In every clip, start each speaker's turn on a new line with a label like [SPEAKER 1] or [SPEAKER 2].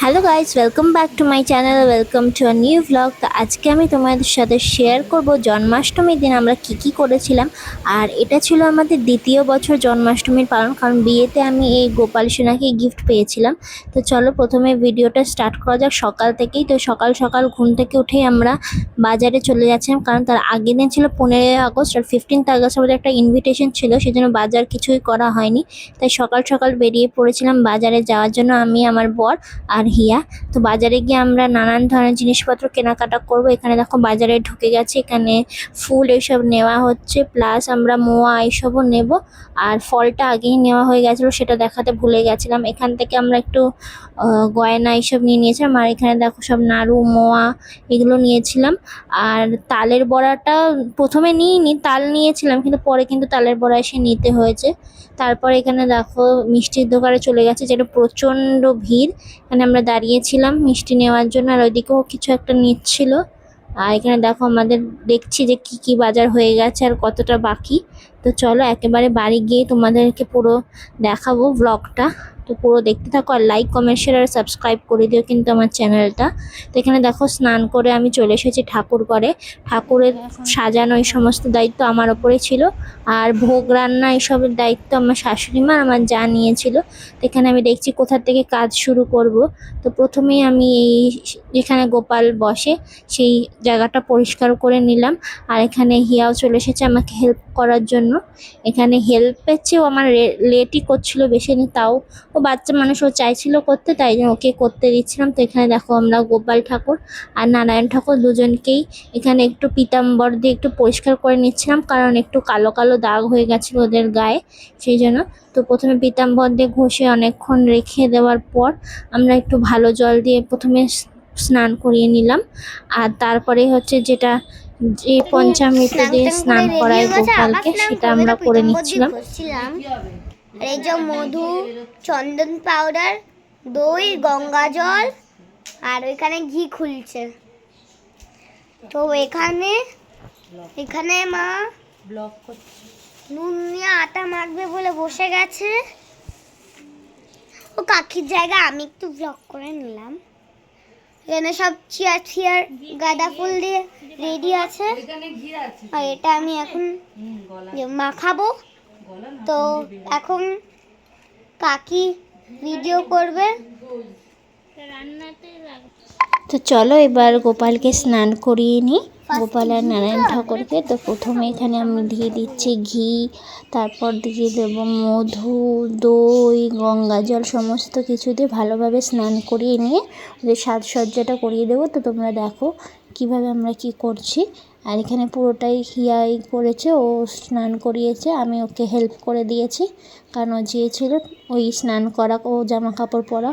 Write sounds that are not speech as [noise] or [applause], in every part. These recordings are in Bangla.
[SPEAKER 1] Hello guys welcome back to my channel welcome to a new vlog তো আজকে আমি তোমাদের সাথে শেয়ার করব জন্মাষ্টমীর দিন আমরা কি কি করেছিলাম। আর এটা ছিল আমাদের দ্বিতীয় বছর জন্মাষ্টমীর পালন, কারণ বিয়েতে আমি এই গোপাল সোনাকে গিফট পেয়েছিলাম। তো চলো প্রথমে ভিডিওটা স্টার্ট করা যাক সকাল থেকেই। তো সকাল সকাল ঘুম থেকে উঠেই আমরা বাজারে চলে যাচ্ছিলাম, কারণ তার আগের দিন ছিল পনেরোই আগস্ট আর ফিফটিন্থ আগস্ট আমাদের একটা ইনভিটেশন ছিল, সেজন্য বাজার কিছুই করা হয়নি। তাই সকাল সকাল বেরিয়ে পড়েছিলাম বাজারে যাওয়ার জন্য আমি, আমার বর আর হিয়া। তো বাজারে গিয়ে আমরা নানান ধরনের জিনিসপত্র কেনাকাটা করব। এখানে দেখো বাজারে ঢুকে গেছে। এখানে ফুল এইসব নেওয়া হচ্ছে। প্লাস আমরা মোয়া এইসবও নেব। আর ফলটা আগেই নেওয়া হয়ে গেছিল, সেটা দেখাতে ভুলে গেছিলাম। এখান থেকে আমরা একটু গয়না এইসব নিয়ে নিয়েছিলাম। আর এখানে দেখো সব নাড়ু, মোয়া এগুলো নিয়েছিলাম। আর তালের বড়াটা প্রথমে নিইনি, তাল নিয়েছিলাম, কিন্তু পরে কিন্তু তালের বড়া এসে নিতে হয়েছে। তারপর এখানে দেখো মিষ্টির দোকানে চলে গেছে, যেটা প্রচণ্ড ভিড়। এখানে দাঁড়িয়েছিলাম মিষ্টি নেওয়ার জন্য, আর ওইদিকেও কিছু একটা নিচ্ছিল। আর এখানে দেখো আমাদের দেখছি যে কি কি বাজার হয়ে গেছে আর কতটা বাকি। তো চলো একেবারে বাড়ি গিয়ে তোমাদেরকে পুরো দেখাবো ব্লগটা তো পুরো দেখতে থাকো আর লাইক কমেন্ট শেয়ার আর সাবস্ক্রাইব করে দিও কিন্তু আমার চ্যানেলটা। তো এখানে দেখো স্নান করে আমি চলে এসেছি ঠাকুর ঘরে। ঠাকুরের সাজানো এই সমস্ত দায়িত্ব আমার ওপরে ছিল। আর ভোগ রান্না এইসবের দায়িত্ব আমার শাশুড়ি মা আমার যা নিয়েছিল। তো এখানে আমি দেখছি কোথা থেকে কাজ শুরু করব। তো প্রথমেই আমি এই যেখানে গোপাল বসে সেই জায়গাটা পরিষ্কার করে নিলাম। আর এখানে হিয়াও চলে এসেছে, আমাকে হেল্প করার জন্য। এখানে হেল্পের চেয়েও আমার লেটই করছিল বেশি নি তাও ও বাচ্চা মানুষ ও চাইছিল করতে, তাই জন্য ওকে করতে দিচ্ছিলাম। তো এখানে দেখো আমরা গোপাল ঠাকুর আর নারায়ণ ঠাকুর দুজনকেই এখানে একটু পিতাম্বর দিয়ে একটু পরিষ্কার করে নিচ্ছিলাম, কারণ একটু কালো কালো দাগ হয়ে গেছিল ওদের গায়ে, সেই জন্য। তো প্রথমে পিতাম্বর দিয়ে ঘষে অনেকক্ষণ রেখে দেওয়ার পর আমরা একটু ভালো জল দিয়ে প্রথমে স্নান করিয়ে নিলাম। আর তারপরে হচ্ছে যেটা যে পঞ্চামৃত দিয়ে স্নান করায় গোপালকে, সেটা আমরা করে নিচ্ছিলাম।
[SPEAKER 2] আর এই যে মধু, চন্দন পাউডার দই, গঙ্গা জল, আর ওইখানে ঘি খুলছে। তো এখানে এখানে মা
[SPEAKER 1] ব্লক করছি
[SPEAKER 2] নুন নিয়ে আটা মাখবে বলে বসে গেছে। ও কাকির জায়গা, আমি একটু ব্লক করে নিলাম। এখানে সব চেয়ার চেয়ার গাঁদা ফুল দিয়ে রেডি আছে। আর এটা আমি এখন মাখাবো। তো এখন কাকি ভিডিও করবে।
[SPEAKER 1] তো চলো এবার গোপালকে স্নান করিয়ে নিই। গোপাল আর নারায়ণ ঠাকুরকে। তো প্রথমে এখানে আমি দিয়ে দিচ্ছি ঘি, তারপর দিয়ে দেবো মধু, দই, গঙ্গা জল, সমস্ত কিছু দিয়ে ভালোভাবে স্নান করিয়ে নিয়ে ওদের সাজসজ্জাটা করিয়ে দেবো। তো তোমরা দেখো কীভাবে আমরা কি করছি। আর এখানে পুরোটাই হিয়াই করেছে, ও স্নান করিয়েছে, আমি ওকে হেল্প করে দিয়েছি। কারণ ও চেয়েছিল ওই স্নান করা, ও জামা কাপড় পরা।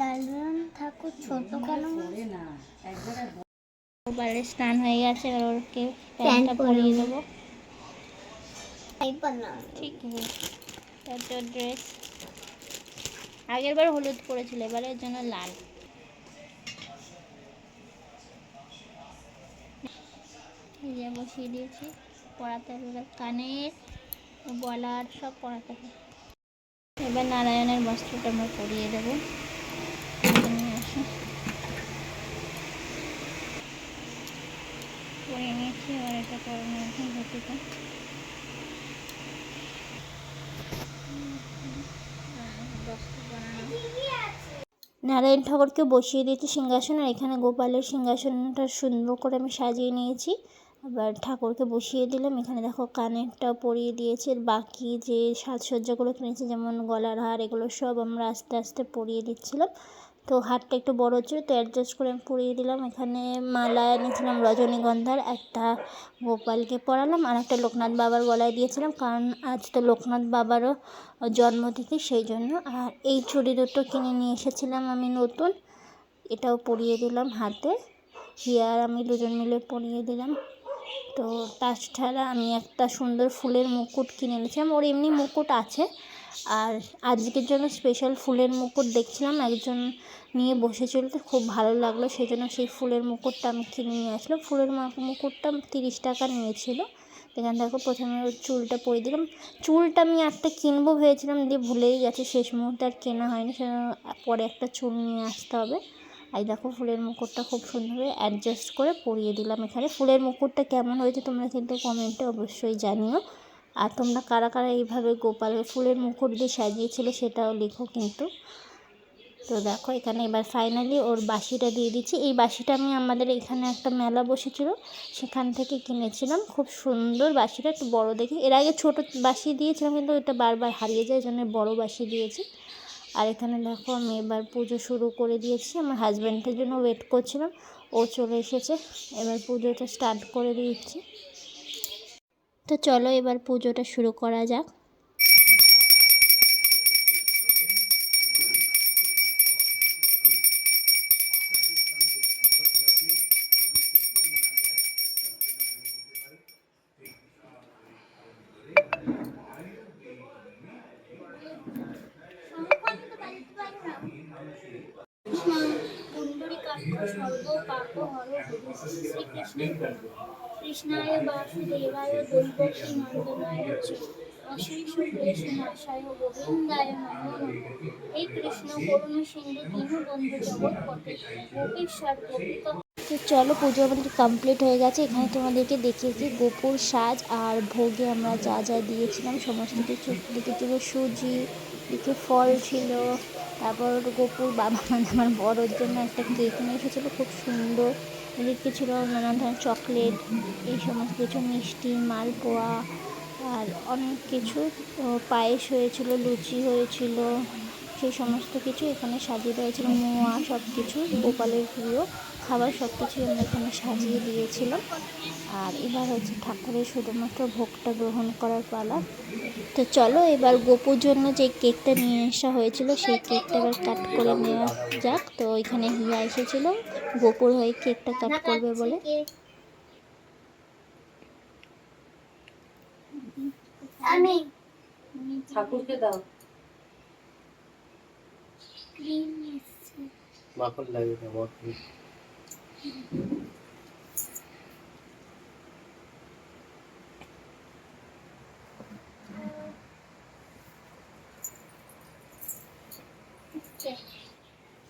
[SPEAKER 2] লালন ঠাকুর ছোট কেন
[SPEAKER 1] স্নান হয়ে গেছে এবার ওকে প্যান্টটা
[SPEAKER 2] পরিয়ে
[SPEAKER 1] পরিয়ে দেবো। ঠিক আছে। ড্রেস আগের বার হলুদ পরেছিল এবারের জন্য লাল। যে বসিয়ে দিয়েছি পড়াতে হবে কানের গলার সব পড়াতে হবে। এবার নারায়ণের বস্ত্রটা আমরা পরিয়ে দেবো নিয়ে আসো পরিয়ে নিয়েছি এবার এটা করে নিয়েছি ধুতিটা নারায়ণ ঠাকুরকে বসিয়ে দিয়েছি সিংহাসন, আর এখানে গোপালের সিংহাসনটা সুন্দর করে আমি সাজিয়ে নিয়েছি। আবার ঠাকুরকে বসিয়ে দিলাম। এখানে দেখো কানেরটা পরিয়ে দিয়েছে। বাকি যে সাজসজ্জাগুলো কিনেছি, যেমন গলার হার, এগুলো সব আমরা আস্তে আস্তে পরিয়ে দিচ্ছিলাম।
[SPEAKER 3] তো হাতটা একটু বড় ছিল, তো অ্যাডজাস্ট করে আমি পরিয়ে দিলাম। এখানে মালা এনেছিলাম রজনীগন্ধার, একটা গোপালকে পরালাম আর একটা লোকনাথ বাবার গলায় দিয়েছিলাম, কারণ আজ তো লোকনাথ বাবারও জন্মতিথি সেই জন্য। আর এই চুড়ি দুটো কিনে নিয়ে এসেছিলাম আমি নতুন, এটাও পরিয়ে দিলাম হাতে। হিয়ার আমি দুজন মিলে পরিয়ে দিলাম। তো তাছাড়া আমি একটা সুন্দর ফুলের মুকুট কিনে এনেছিলাম, ওর এমনি মুকুট আছে আর আজকের জন্য স্পেশাল ফুলের মুকুট দেখছিলাম, একজন নিয়ে বসেছিল তো খুব ভালো লাগল সেই জন্য সেই ফুলের মুকুটটা আমি কিনে নিয়ে আসলাম। ফুলের মুকুটটা তিরিশ টাকা নিয়েছিল। এখান দেখো প্রথমে চুলটা পরিয়ে দিলাম। চুলটা আমি একটা কিনবো ভেবেছিলাম, দিয়ে ভুলেই গেছে, শেষ মুহূর্তে আর কেনা হয়নি সে পরে একটা চুল নিয়ে আসতে হবে। আর দেখো ফুলের মুকুটটা খুব সুন্দরভাবে অ্যাডজাস্ট করে পরিয়ে দিলাম এখানে। ফুলের মুকুটটা কেমন হয়েছে তোমরা কিন্তু কমেন্টে অবশ্যই জানিও। আর তোমরা কারা কারা এইভাবে গোপালের ফুলের মুকুট দিয়ে সাজিয়েছিলে সেটাও লিখো কিন্তু। তো দেখো, এখানে এবার ফাইনালি ওর বাসিটা দিয়ে দিচ্ছি। এই বাসিটা আমি আমাদের এখানে একটা মেলা বসেছিল, সেখান থেকে কিনেছিলাম। খুব সুন্দর বাসিটা একটু বড় দেখে। এর আগে ছোট বাসি দিয়েছিলাম, কিন্তু ওটা বারবার হারিয়ে যায় জন্য বড় বাসি দিয়েছি। আর এখানে দেখো, আমি এবার পুজো শুরু করে দিয়েছি। আমার হাজব্যান্ডের জন্য ওয়েট করছিলাম। ও চলে এসেছে। এবার পুজোটা স্টার্ট করে দিচ্ছি। তো চলো এবার পুজোটা শুরু করা যাক। তো চলো, পুজো আমাদের কমপ্লিট হয়ে গেছে। এখানে তোমাদেরকে দেখিয়েছি গোপুর সাজ আর ভোগে আমরা যা যা দিয়েছিলাম, সমস্ত কিছু। দিকে ছিল সুজি দিকে ফল ছিল, তারপর গোপুর বাবা [laughs] মানে আমার বড়োর জন্য একটা কেক নিয়ে এসেছিল, খুব সুন্দর। এদিকে ছিল নানান ধরনের চকলেট, এই সমস্ত কিছু, মিষ্টি, মালপোয়া, আর অনেক কিছু। পায়েস হয়েছিল, লুচি হয়েছিল। সেই সমস্ত কিছু এখানে সাজিয়ে দেওয়া ছিল মোয়া সব কিছু গোপালের প্রিয় খাবার সব কিছুই আমরা এখানে সাজিয়ে দিয়েছিলাম। আর এবার হচ্ছে ঠাকুরের শুধুমাত্র ভোগটা গ্রহণ করার পালা। তো চলো এবার গোপুর জন্য যে কেকটা নিয়ে আসা হয়েছিল, সেই কেকটা এবার কাট করে নেওয়া যাক। তো এখানে হিয়া এসেছিল, গোপুর হয়ে কেকটা কাট করবে বলে।
[SPEAKER 4] ঠাকুরকে দাও।
[SPEAKER 5] মাখন লাগে না মাখন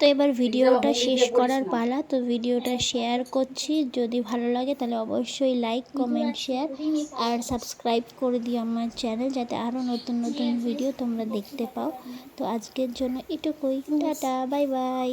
[SPEAKER 3] তো এবার ভিডিওটা শেষ করার পালা তো ভিডিওটা শেয়ার করছি। যদি ভালো লাগে তাহলে অবশ্যই লাইক কমেন্ট শেয়ার আর সাবস্ক্রাইব করে দিও আমার চ্যানেল যাতে আরও নতুন নতুন ভিডিও তোমরা দেখতে পাও। তো আজকের জন্য এটুকুই। Tata bye bye